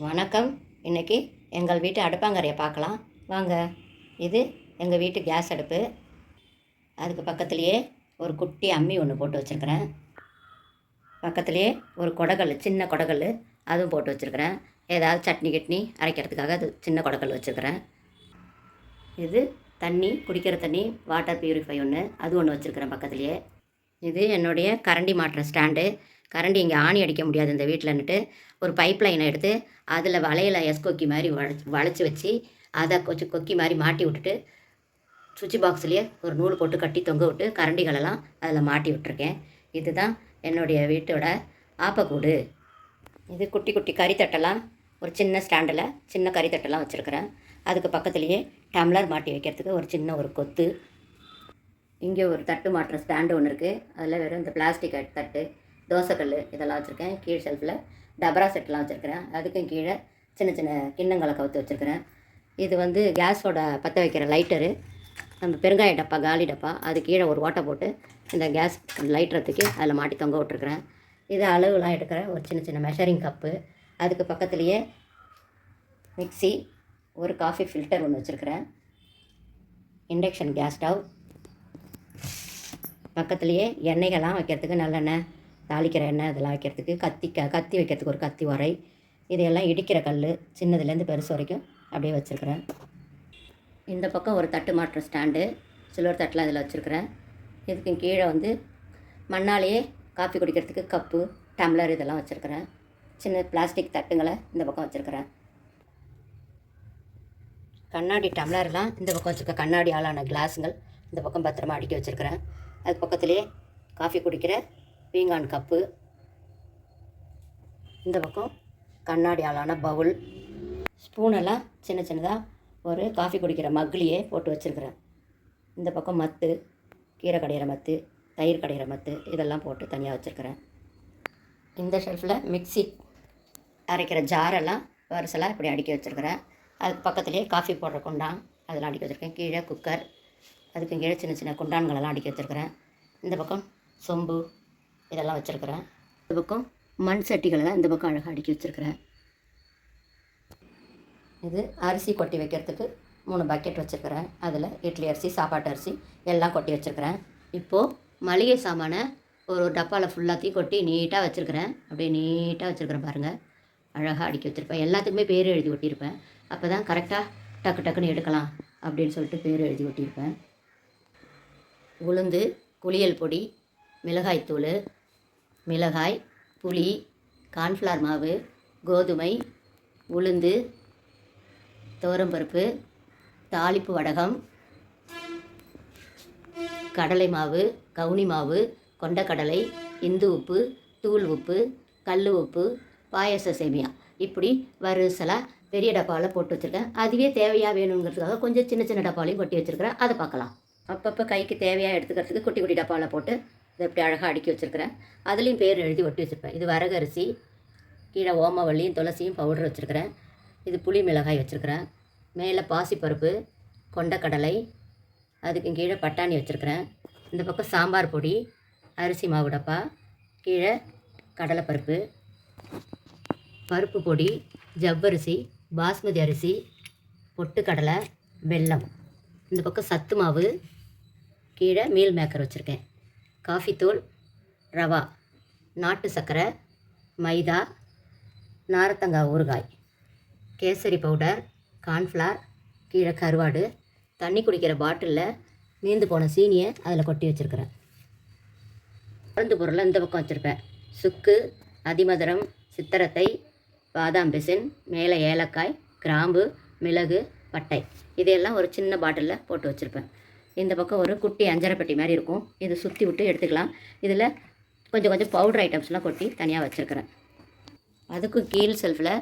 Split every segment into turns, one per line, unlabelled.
வணக்கம். இன்னைக்கு எங்கள் வீட்டு அடுப்பாங்கரையை பார்க்கலாம். வாங்க. இது எங்கள் வீட்டு கேஸ் அடுப்பு. அதுக்கு பக்கத்துலேயே ஒரு குட்டி அம்மி ஒன்று போட்டு வச்சுருக்கிறேன். பக்கத்துலேயே ஒரு குடகல் சின்ன குடகல் அதுவும் போட்டு வச்சுருக்கிறேன். ஏதாவது சட்னி கிட்னி அரைக்கிறதுக்காக அது சின்ன குடகல் வச்சுருக்கிறேன். இது தண்ணி குடிக்கிற தண்ணி வாட்டர் பியூரிஃபை ஒன்று அது ஒன்று வச்சுருக்கிறேன் பக்கத்துலேயே. இது என்னுடைய கரண்டி மாட்டுற ஸ்டாண்டு. கரண்டி இங்கே ஆணி அடிக்க முடியாது இந்த வீட்டிலன்னுட்டு ஒரு பைப் லைனை எடுத்து அதில் வளையல எஸ் கொக்கி மாதிரி வளைச்சி வளைச்சி வச்சு அதை கொஞ்சம் கொக்கி மாதிரி மாட்டி விட்டுட்டு சுவிட்ச் பாக்ஸ்லேயே ஒரு நூல் போட்டு கட்டி தொங்க விட்டு கரண்டிகளெல்லாம் அதில் மாட்டி விட்டுருக்கேன். இதுதான் என்னுடைய வீட்டோட ஆப்பக்கூடு. இது குட்டி குட்டி கறித்தட்டெல்லாம் ஒரு சின்ன ஸ்டாண்டில் சின்ன கறித்தட்டெல்லாம் வச்சுருக்கிறேன். அதுக்கு பக்கத்துலேயே டம்ளர் மாட்டி வைக்கிறதுக்கு ஒரு சின்ன ஒரு கொத்து. இங்கே ஒரு தட்டு மாட்டுற ஸ்டாண்டு ஒன்று இருக்குது அதில் வெறும் இந்த பிளாஸ்டிக் தட்டு. தோசைக்கல் இதெல்லாம் வச்சுருக்கேன். கீழ் ஷெல்ஃபில் டபரா செட்லாம் வச்சுருக்கிறேன். அதுக்கும் கீழே சின்ன சின்ன கிண்ணங்களை கவுத்து வச்சுருக்கிறேன். இது வந்து கேஸோட பற்ற வைக்கிற லைட்டரு நம்ம பெருங்காய டப்பா காலி டப்பா அது கீழே ஒரு ஓட்டை போட்டு இந்த கேஸ் லைட்டரத்துக்கு அதில் மாட்டி தொங்க விட்ருக்குறேன் இது அளவுலாம் எடுக்கிற ஒரு சின்ன சின்ன மெஷரிங் கப்பு அதுக்கு பக்கத்துலேயே மிக்சி ஒரு காஃபி ஃபில்டர் ஒன்று வச்சுருக்கிறேன். இண்டக்ஷன் கேஸ் ஸ்டவ் பக்கத்துலேயே எண்ணெய்கள்லாம் வைக்கிறதுக்கு நல்லெண்ணெய். தாளிக்கிற எண்ணெய் இதெல்லாம் வைக்கிறதுக்கு கத்தி க கத்தி வைக்கிறதுக்கு ஒரு கத்தி உரை. இதையெல்லாம் இடிக்கிற கல் சின்னதுலேருந்து பெருசு வரைக்கும் அப்படியே வச்சுருக்குறேன். இந்த பக்கம் ஒரு தட்டு மாட்டுற ஸ்டாண்டு சில்வர் தட்டில் அதில் வச்சுருக்குறேன். இதுக்கு கீழே வந்து மண்ணாலேயே காஃபி குடிக்கிறதுக்கு கப்பு டம்ளர் இதெல்லாம் வச்சுருக்குறேன். சின்ன பிளாஸ்டிக் தட்டுங்களை இந்த பக்கம் வச்சுருக்குறேன். கண்ணாடி டம்ளர்லாம் இந்த பக்கம் வச்சுருக்க கண்ணாடி ஆளான கிளாஸுங்கள் இந்த பக்கம் பத்திரமா அடுக்கி வச்சுருக்கிறேன். அது பக்கத்துலேயே காஃபி குடிக்கிற பீங்கான் கப்பு. இந்த பக்கம் கண்ணாடி ஆளான பவுல். ஸ்பூனெல்லாம் சின்ன சின்னதாக ஒரு காஃபி குடிக்கிற மக்லியே போட்டு வச்சுருக்கிறேன். இந்த பக்கம் மத்து கீரை கடையிற மத்து தயிர் கடையிற மத்து இதெல்லாம் போட்டு தனியாக வச்சுருக்கிறேன். இந்த ஷெல்ஃபில் மிக்ஸி அரைக்கிற ஜாரெல்லாம் வரிசலாக இப்படி அடுக்கி வச்சுருக்கிறேன். அதுக்கு பக்கத்துலேயே காஃபி போடுற குண்டான் அதெல்லாம் அடுக்கி வச்சுருக்கேன். கீழே குக்கர் அதுக்கு கீழே சின்ன சின்ன குண்டான்களெல்லாம் அடுக்கி வச்சுருக்கிறேன். இந்த பக்கம் சொம்பு இதெல்லாம் வச்சுருக்கிறேன். இந்த பக்கம் மண் சட்டிகளெல்லாம் இந்த பக்கம் அழகாக அடுக்கி வச்சுருக்கிறேன். இது அரிசி கொட்டி வைக்கிறதுக்கு மூணு பக்கெட் வச்சுருக்கிறேன். அதில் இட்லி அரிசி சாப்பாட்டு அரிசி எல்லாம் கொட்டி வச்சுருக்கிறேன். இப்போது மளிகை சாமானை ஒரு ஒரு டப்பாவில் ஃபுல்லாத்தையும் கொட்டி நீட்டாக வச்சுருக்கிறேன். அப்படியே நீட்டாக வச்சுருக்கிறேன் பாருங்கள் அழகாக அடுக்கி வச்சுருப்பேன். எல்லாத்துக்குமே பேர் எழுதி ஒட்டியிருப்பேன். அப்போ தான் கரெக்டாக டக்கு டக்குன்னு எடுக்கலாம் அப்படின்னு சொல்லிட்டு பேர் எழுதி ஒட்டியிருப்பேன். உளுந்து குளியல் பொடி மிளகாய்த்தூள் மிளகாய் புளி கார்ன்ஃப்ளவர் மாவு கோதுமை உளுந்து துவரம்பருப்பு தாளிப்பு வடகம் கடலை மாவு கவுனி மாவு கொண்டக்கடலை இந்து உப்பு தூள் உப்பு கல் உப்பு பாயச சேமியா. இப்படி வரிசலாக பெரிய டப்பாவில் போட்டு வச்சுருக்கேன். அதுவே தேவையாக வேணுங்கிறதுக்காக கொஞ்சம் சின்ன சின்ன டப்பாலையும் கொட்டி வச்சுருக்கிறேன். அதை பார்க்கலாம். அப்பப்போ கைக்கு தேவையாக எடுத்துக்கிறதுக்கு குட்டி குட்டி டப்பாவில் போட்டு இதை இப்படி அழகாக அடுக்கி வச்சுருக்கிறேன். அதுலேயும் பேர் எழுதி ஒட்டி வச்சுருப்பேன். இது வரகரிசி கீழே ஓமவல்லியும் துளசியும் பவுடர் வச்சுருக்கிறேன். இது புளி மிளகாய் வச்சுருக்கிறேன். மேலே பாசிப்பருப்பு கொண்டக்கடலை அதுக்கு கீழே பட்டாணி வச்சுருக்கிறேன். இந்த பக்கம் சாம்பார் பொடி அரிசி மாவு டப்பா கீழே கடலைப்பருப்பு பருப்பு பொடி ஜவ்வரிசி பாஸ்மதி அரிசி பொட்டுக்கடலை வெல்லம். இந்த பக்கம் சத்து மாவு கீழே மீல் மேக்கர் வச்சுருக்கேன். காஃபித்தூள் ரவா நாட்டு சர்க்கரை மைதா நாரத்தங்காய் ஊறுகாய் கேசரி பவுடர் கார்ன்ஃப்ளார் கீழே கருவாடு தண்ணி குடிக்கிற பாட்டிலில் மீந்து போன சீனியை அதில் கொட்டி வச்சுருக்கிறேன். மருந்து பொருளை இந்த பக்கம் வச்சுருப்பேன். சுக்கு அதிமதுரம் சித்திரத்தை பாதாம் பிசின் மேலே ஏலக்காய் கிராம்பு மிளகு பட்டை. இதையெல்லாம் ஒரு சின்ன பாட்டிலில் போட்டு வச்சுருப்பேன். இந்த பக்கம் ஒரு குட்டி அஞ்சரைப்பட்டி மாதிரி இருக்கும். இது சுற்றி விட்டு எடுத்துக்கலாம். இதில் கொஞ்சம் கொஞ்சம் பவுடர் ஐட்டம்ஸ்லாம் கொட்டி தனியாக வச்சுருக்கிறேன். அதுக்கும் கீழ் செல்ஃபில்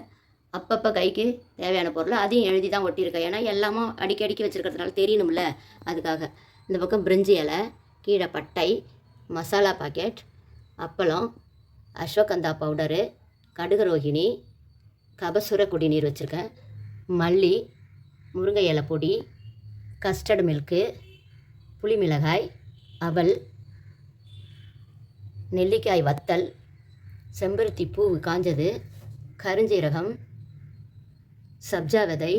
அப்பப்போ கைக்கு தேவையான பொருள் அதையும் எழுதி தான் ஒட்டியிருக்கேன். ஏன்னா எல்லாமும் அடிக்கி அடிக்கி வச்சுருக்கிறதுனால தெரியணும்ல அதுக்காக. இந்த பக்கம் பிரிஞ்சி இலை கீழே பட்டை மசாலா பாக்கெட் அப்பளம் அஸ்வகந்தா பவுடரு கடுகு ரோகிணி கபசுர குடிநீர் வச்சுருக்கேன். மல்லி முருங்கை இலை பொடி கஸ்டர்டு மில்க்கு புளி மிளகாய் அவல் நெல்லிக்காய் வத்தல் செம்பருத்தி பூ காஞ்சது கருஞ்சீரகம் சப்ஜா விதை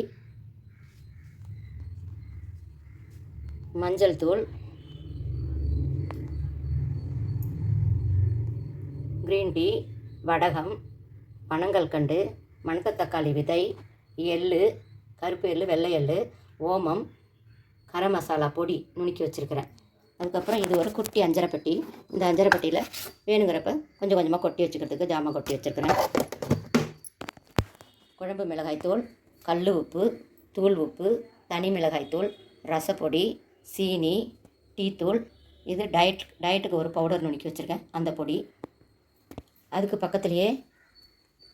மஞ்சள் தூள் க்ரீன் டீ வடகம் பனங்கல்கண்டு மணத்தக்காளி விதை எள்ளு கருப்பு எள்ளு வெள்ளை எள்ளு ஓமம் கரம் மசாலா பொடி நுணுக்கி வச்சுருக்கிறேன். அதுக்கப்புறம் இது ஒரு குட்டி அஞ்சரை பெட்டி இந்த அஞ்சரை பெட்டியில் வேணுங்கிறப்ப கொஞ்சம் கொஞ்சமாக கொட்டி வச்சுக்கிறதுக்கு ஜாமான் கொட்டி வச்சுருக்கிறேன். குழம்பு மிளகாய்த்தூள் கல் உப்பு தூள் உப்பு தனி மிளகாய்த்தூள் ரசப்பொடி சீனி டீத்தூள் இது டயட் டயட்டுக்கு ஒரு பவுடர் நுணுக்கி வச்சுருக்கேன் அந்த பொடி. அதுக்கு பக்கத்துலேயே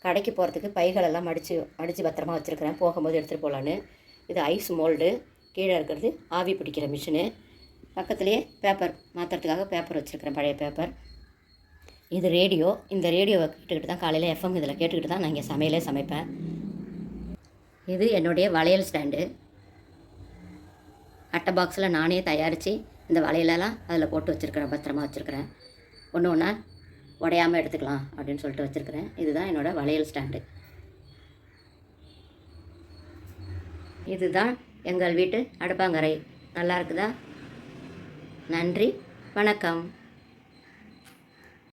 கடைக்கு போகிறதுக்கு பைகளெல்லாம் மடித்து மடித்து பத்திரமா வச்சுருக்கிறேன். போகும்போது எடுத்துகிட்டு போகலான்னு இது ஐஸ் மோல்டு. கீழே இருக்கிறது. ஆவி பிடிக்கிற மிஷினு. பக்கத்துலேயே பேப்பர் மாற்றுறதுக்காக பேப்பர் வச்சுருக்கிறேன் பழைய பேப்பர் இது ரேடியோ இந்த ரேடியோவை கேட்டுக்கிட்டு தான் காலையில் எஃப்எம் இதில் கேட்டுக்கிட்டு தான் நான் இங்கே சமையலே சமைப்பேன். இது என்னுடைய வளையல் ஸ்டாண்டு அட்டை பாக்ஸில் நானே தயாரித்து இந்த வளையலெல்லாம் அதில் போட்டு வச்சுருக்கிறேன் பத்திரமா வச்சுருக்கிறேன். ஒன்று ஒன்றா உடையாமல் எடுத்துக்கலாம் அப்படின்னு சொல்லிட்டு வச்சுருக்கிறேன். இதுதான் என்னோடய வளையல் ஸ்டாண்டு இதுதான் எங்கள் வீட்டு அடுப்பாங்கரை. நல்லா இருக்குதா? நன்றி. வணக்கம்.